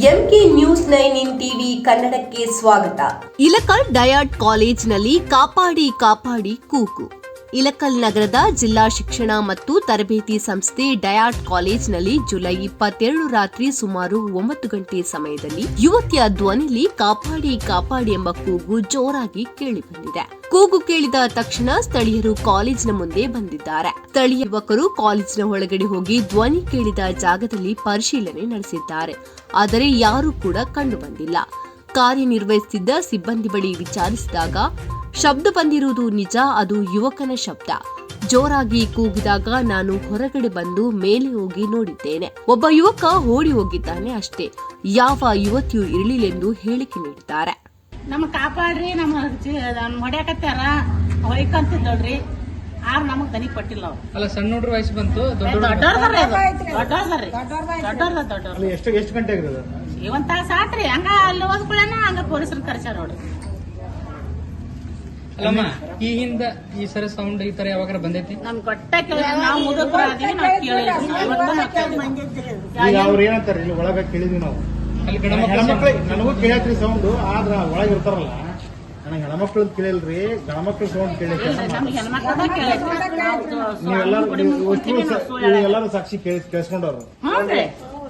MK news nine in TV ಕನ್ನಡಕ್ಕೆ ಸ್ವಾಗತ. ಇಲಕಲ್ ಡಯಾಟ್ ಕಾಲೇಜಿನಲ್ಲಿ ಕಾಪಾಡಿ ಕಾಪಾಡಿ ಕೂಗು. ಇಲಕಲ್ ನಗರದ ಜಿಲ್ಲಾ ಶಿಕ್ಷಣ ಮತ್ತು ತರಬೇತಿ ಸಂಸ್ಥೆ ಡಯಾಟ್ ಕಾಲೇಜ್ನಲ್ಲಿ ಜುಲೈ ಇಪ್ಪತ್ತೆರಡು ರಾತ್ರಿ ಸುಮಾರು ಒಂಬತ್ತು ಗಂಟೆ ಸಮಯದಲ್ಲಿ ಯುವತಿಯ ಧ್ವನಿಲಿ ಕಾಪಾಡಿ ಕಾಪಾಡಿ ಎಂಬ ಕೂಗು ಜೋರಾಗಿ ಕೇಳಿಬಂದಿದೆ. ಕೂಗು ಕೇಳಿದ ತಕ್ಷಣ ಸ್ಥಳೀಯರು ಕಾಲೇಜಿನ ಮುಂದೆ ಬಂದಿದ್ದಾರೆ. ಸ್ಥಳೀಯ ಯುವಕರು ಕಾಲೇಜಿನ ಒಳಗಡೆ ಹೋಗಿ ಧ್ವನಿ ಕೇಳಿದ ಜಾಗದಲ್ಲಿ ಪರಿಶೀಲನೆ ನಡೆಸಿದ್ದಾರೆ. ಆದರೆ ಯಾರೂ ಕೂಡ ಕಂಡು ಬಂದಿಲ್ಲ ಕಾರ್ಯನಿರ್ವಹಿಸುತ್ತಿದ್ದ ಸಿಬ್ಬಂದಿ ಬಳಿ ವಿಚಾರಿಸಿದಾಗ ಶಬ್ದ ಬಂದಿರುವುದು ನಿಜ ಅದು ಯುವಕನ ಶಬ್ದ. ಜೋರಾಗಿ ಕೂಗಿದಾಗ ನಾನು ಹೊರಗಡೆ ಬಂದು ಮೇಲೆ ಹೋಗಿ ನೋಡಿದ್ದೇನೆ. ಒಬ್ಬ ಯುವಕ ಓಡಿ ಹೋಗಿದ್ದಾನೆ ಅಷ್ಟೇ. ಯಾವ ಯುವತಿಯು ಇರಲಿಲ್ಲೆಂದು ಹೇಳಿಕೆ ನೀಡಿದ್ದಾರೆ. ನಮ್ಮ ಕಾಪಾಡ್ರಿ ನಮ್ಮ ನಮ್ ಹೊಡ್ಯಾಕತ್ಯಾರ ಹೊಯ್ಕಂತಿದ್ದಳ್ರಿ ಆರ್ ನಮಗ್ ದನಿ ಕೊಟ್ಟಿಲ್ಲ ಅವ್ರು. ಅಲ್ಲ ಸಣ್ಣ ಹುಡ್ರ ವಯಸ್ಸು ಬಂತು ದೊಡ್ಡವ್ರ ಎಷ್ಟು ಎಷ್ಟು ಗಂಟೆ ಆಗಿರೋದು ಒಂದ್ ತಾಸ ಆತ್ರಿ ಹಂಗ ಅಲ್ಲಿ ಓದ್ಕೊಳ್ಳೋಣ ಹಂಗ ಪೊಲೀಸರು ಕರ್ಸ್ಯಾರ ನೋಡ್ರಿ. ಅಲ್ಲಮ್ಮ ಈ ಹಿಂದ ಈ ಸರ ಸೌಂಡ್ ಈ ತರ ಯಾವಾಗ ಬಂದೈತಿ? ನಮ್ ಗೊಟ್ಟ ಕೇಳಿ ನಾವು ಮುದುಕರು ಅದೀವಿ ನಾವ್ ಕೇಳಿದ್ವಿ ಇವತ್ತು ನಾವ್ ಕೇಳಿದ್ವಿ. ಈಗ ಅವ್ರು ಏನಂತಾರೆ ಇಲ್ಲಿ ಒಳಗ ಕೇಳಿದ್ವಿ ನಾವು. ಅಲ್ಲಿ ನನಗೂ ಕೇಳತ್ರಿ ಸೌಂಡ್ ಆದ್ರ ಒಳಗ ಇರ್ತಾರಲ್ಲ. ನನಗೆ ಹೆಣ್ಮಕ್ಳು ಕೇಳಿಲ್ರಿ ಗಣಮಕ್ಳು ಸೌಂಡ್ ಕೇಳಿದ್ರಿ ನಮ್ಗೆ ನೀವೆಲ್ಲರೂ ನೀವೆಲ್ಲರೂ ಸಾಕ್ಷಿ ಕೇಳಿ ಕೇಳಿಸ್ಕೊಂಡವ್ರು.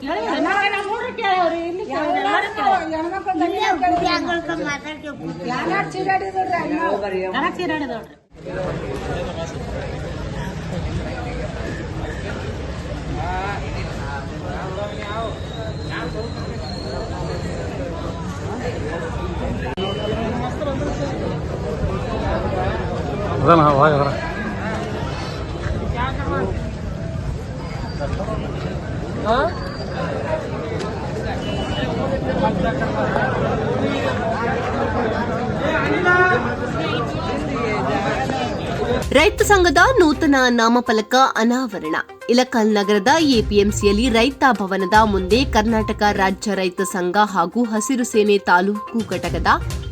ಹ್ಞೂನ್ರಿ ಕೇಳಿದ್ವಿ. ನಾವ್ ನಮ್ಮ ಹುಡ್ರು ರೈತ ಸಂಘದ ನೂತನ ನಾಮಫಲಕ ಅನಾವರಣ. ಇಲಕಲ್ ನಗರದ ಎಪಿಎಂಸಿಯಲ್ಲಿ ರೈತ ಭವನದ ಮುಂದೆ ಕರ್ನಾಟಕ ರಾಜ್ಯ ರೈತ ಸಂಘ ಹಾಗೂ ಹಸಿರು ಸೇನೆ ತಾಲೂಕು ಘಟಕದ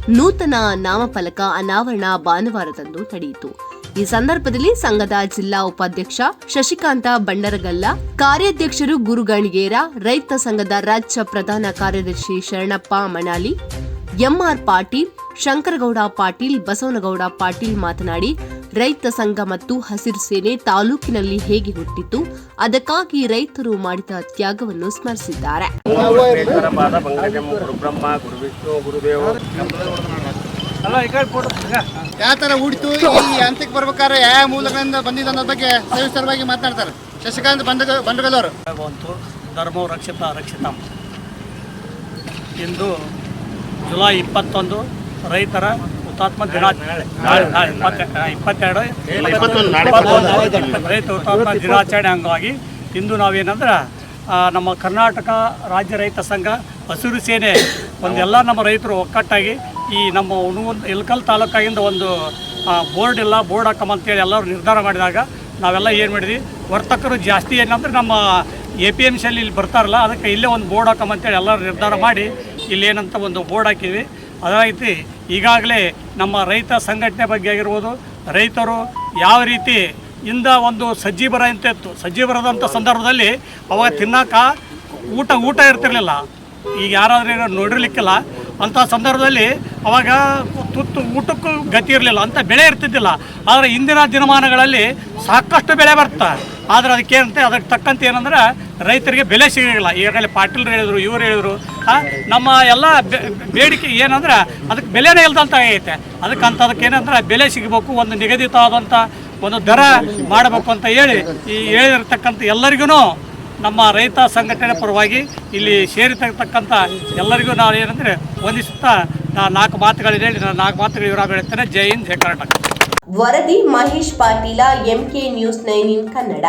ನೂತನ ನಾಮಫಲಕ ಅನಾವರಣ ಭಾನುವಾರದಂದು ನಡೆಯಿತು. ಈ ಸಂದರ್ಭದಲ್ಲಿ ಸಂಘದ ಜಿಲ್ಲಾ ಉಪಾಧ್ಯಕ್ಷ ಶಶಿಕಾಂತ ಬಂಡರಗಲ್ಲ, ಕಾರ್ಯಾಧ್ಯಕ್ಷರು ಗುರುಗಣಿಗೇರ, ರೈತ ಸಂಘದ ರಾಜ್ಯ ಪ್ರಧಾನ ಕಾರ್ಯದರ್ಶಿ ಶರಣಪ್ಪ ಮಣಾಲಿ ಎಂಆರ್ ಪಾಟೀಲ್, ಶಂಕರಗೌಡ ಪಾಟೀಲ್, ಬಸವನಗೌಡ ಪಾಟೀಲ್ ಮಾತನಾಡಿ, ರೈತ ಸಂಘ ಮತ್ತು ಹಸಿರು ಸೇನೆ ತಾಲೂಕಿನಲ್ಲಿ ಹೇಗೆ ಹುಟ್ಟಿತ್ತು, ಅದಕ್ಕಾಗಿ ರೈತರು ಮಾಡಿದ ತ್ಯಾಗವನ್ನು ಸ್ಮರಿಸಿದ್ದಾರೆ. ಯಾವ ತರ ಹುಡ್ತು ಈ ಹಂತಕ್ಕೆ ಬರ್ಬೇಕಾದ್ರೆ ಯಾವ ಮೂಲಗಳಿಂದ ಬಂದಿದ್ದ ಅನ್ನೋದ ಬಗ್ಗೆ ಸವಿಸ್ತರವಾಗಿ ಮಾತನಾಡ್ತಾರೆ. ಶಶಿಕಾಂತ್ ಬಂಡ ಬಂಡಗಲವರು ಬಂತು ಧರ್ಮವು ರಕ್ಷಿತ ರಕ್ಷಿತ. ಇಂದು ಜುಲೈ ಇಪ್ಪತ್ತೊಂದು ರೈತರ ಹುತಾತ್ಮ ದಿನ ಇಪ್ಪತ್ತೆರಡು ರೈತ ಹುತಾತ್ಮ ದಿನಾಚರಣೆ ಅಂಗವಾಗಿ ಇಂದು ನಾವೇನಂದ್ರೆ ನಮ್ಮ ಕರ್ನಾಟಕ ರಾಜ್ಯ ರೈತ ಸಂಘ ಹಸಿರು ಸೇನೆ ಒಂದೆಲ್ಲ ನಮ್ಮ ರೈತರು ಒಕ್ಕಟ್ಟಾಗಿ ಈ ನಮ್ಮ ಹುಣಗುಂದ ಇಲ್ಕಲ್ ತಾಲೂಕಾಗಿಂದ ಒಂದು ಬೋರ್ಡ್ ಇಲ್ಲ, ಬೋರ್ಡ್ ಹಾಕಮಂತೇಳಿ ಎಲ್ಲರೂ ನಿರ್ಧಾರ ಮಾಡಿದಾಗ ನಾವೆಲ್ಲ ಏನು ಮಾಡಿದ್ವಿ? ವರ್ತಕರು ಜಾಸ್ತಿ ಏನಂದ್ರೆ ನಮ್ಮ ಎ ಪಿ ಎಂ ಸಿಯಲ್ಲಿ ಇಲ್ಲಿ ಬರ್ತಾರಲ್ಲ, ಅದಕ್ಕೆ ಇಲ್ಲೇ ಒಂದು ಬೋರ್ಡ್ ಹಾಕಮಂತೇಳಿ ಎಲ್ಲರೂ ನಿರ್ಧಾರ ಮಾಡಿ ಇಲ್ಲಿ ಏನಂತ ಒಂದು ಬೋರ್ಡ್ ಹಾಕಿದ್ವಿ. ಅದಾಗಿ ಈಗಾಗಲೇ ನಮ್ಮ ರೈತ ಸಂಘಟನೆ ಬಗ್ಗೆ ಆಗಿರ್ಬೋದು, ರೈತರು ಯಾವ ರೀತಿ ಇಂದ ಒಂದು ಸಜ್ಜಿ ಬರ ಅಂತ ಇತ್ತು. ಸಜ್ಜಿ ಬರೋದಂಥ ಸಂದರ್ಭದಲ್ಲಿ ಅವಾಗ ತಿನ್ನಕ ಊಟ ಊಟ ಇರ್ತಿರ್ಲಿಲ್ಲ. ಈಗ ಯಾರಾದರೂ ನೋಡಿರ್ಲಿಕ್ಕಿಲ್ಲ ಅಂಥ ಸಂದರ್ಭದಲ್ಲಿ ಅವಾಗ ತುತ್ತು ಊಟಕ್ಕೂ ಗತಿ ಇರಲಿಲ್ಲ, ಅಂತ ಬೆಳೆ ಇರ್ತಿದ್ದಿಲ್ಲ. ಆದರೆ ಇಂದಿನ ದಿನಮಾನಗಳಲ್ಲಿ ಸಾಕಷ್ಟು ಬೆಳೆ ಬರ್ತಾ. ಆದರೆ ಅದಕ್ಕೆ ಏನಂತೆ ಅದಕ್ಕೆ ತಕ್ಕಂತೆ ಏನಂದ್ರೆ ರೈತರಿಗೆ ಬೆಲೆ ಸಿಗಲಿಲ್ಲ ಈಗಾಗಲೇ ಪಾಟೀಲ್ರು ಹೇಳಿದ್ರು, ಇವರು ಹೇಳಿದ್ರು ನಮ್ಮ ಎಲ್ಲ ಬೇಡಿಕೆ ಏನಂದ್ರೆ ಅದಕ್ಕೆ ಬೆಲೆನೇ ಇಲ್ದಂತ ಆಗೈತೆ. ಅದಕ್ಕೆ ಅಂತ ಅದಕ್ಕೆ ಏನಂದ್ರೆ ಬೆಲೆ ಸಿಗಬೇಕು, ಒಂದು ನಿಗದಿತವಾದಂಥ ಒಂದು ದರ ಮಾಡಬೇಕು ಅಂತ ಹೇಳಿ ಈ ಹೇಳಿರ್ತಕ್ಕಂಥ ಎಲ್ಲರಿಗೂ ನಮ್ಮ ರೈತ ಸಂಘಟನೆ ಪರವಾಗಿ ಇಲ್ಲಿ ಸೇರಿರ್ತಕ್ಕಂಥ ಎಲ್ಲರಿಗೂ ನಾನು ಏನಂದರೆ ವಂದಿಸುತ್ತಾ ನಾನು ನಾಲ್ಕು ಮಾತುಗಳಿದೆ ಹೇಳಿ ನಾನು ನಾಲ್ಕು ಮಾತುಗಳು ವಿವರ ಹೇಳ್ತೇನೆ ಜೈ ಹಿಂದ್, ಜೈ ಕರ್ನಾಟಕ. ವರದಿ Mahesh Patil MK news nine in Kannada.